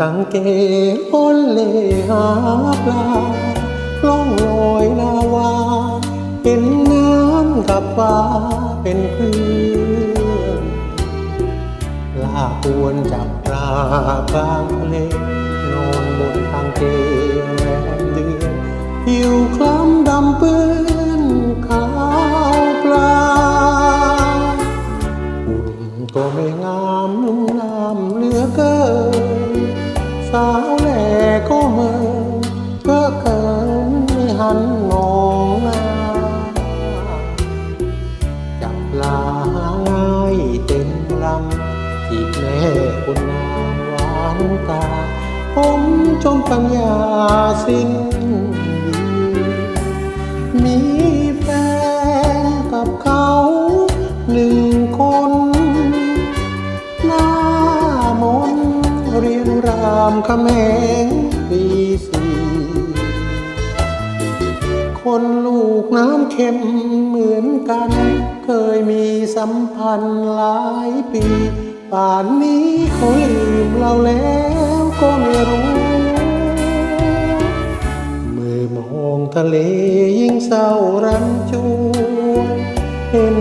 กางเกงอ้อนเล่หาปลาล่องลอยนาวา เป็นน้ำกับฟ้าเป็นเพื่อนลากอวนจับปลากลางทะเลนอนบน สาวแหล่ก็เมินเพื่อเกินไม่หันมองหน้าจับลาง่ายเต็มลำจีบแม่คุณนามหวานตาผมจมปัญญาสิ้นดี รามคำแหงปีสี่คนลูกน้ำเค็มเหมือนกัน เคยมีสัมพันธ์หลายปี ป่านนี้เขาลืมเราแล้วก็ไม่รู้เมื่อมองทะเลยิ่งเศร้ารันจวนเห็น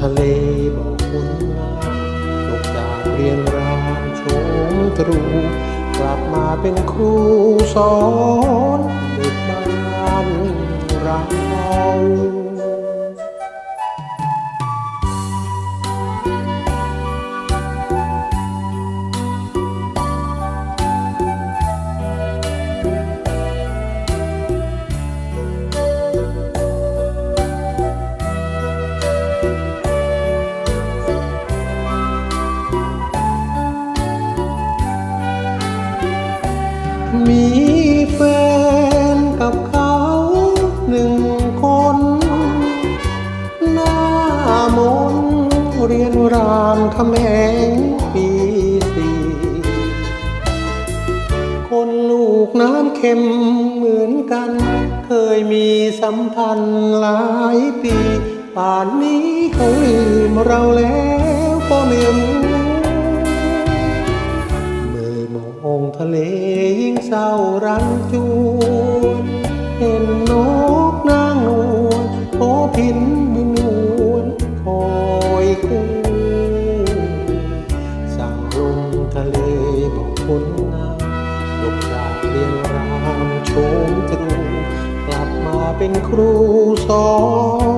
ทะเลบอกคุณงาตกจากเรียนรามโชมตรู กลับมาเป็นครูสอนเด็กบ้านรัก มีแฟนกับเขาหนึ่งคน หน้ามนเรียนรามคำแหงปีสี่คนลูกน้ำเค็มเหมือนกัน เคยมีสัมพันธ์หลายปี ป่านนี้เขาลืมเราแล้วก็ไม่ องทะเลยิ่งเศร้ารันจวนเห็นนกนางนวลโผพินบินนวลคอยคู่สั่งลมทะเลบอกคนงามยกจากเรียนรามโชมตรูกลับมาเป็นครูสอน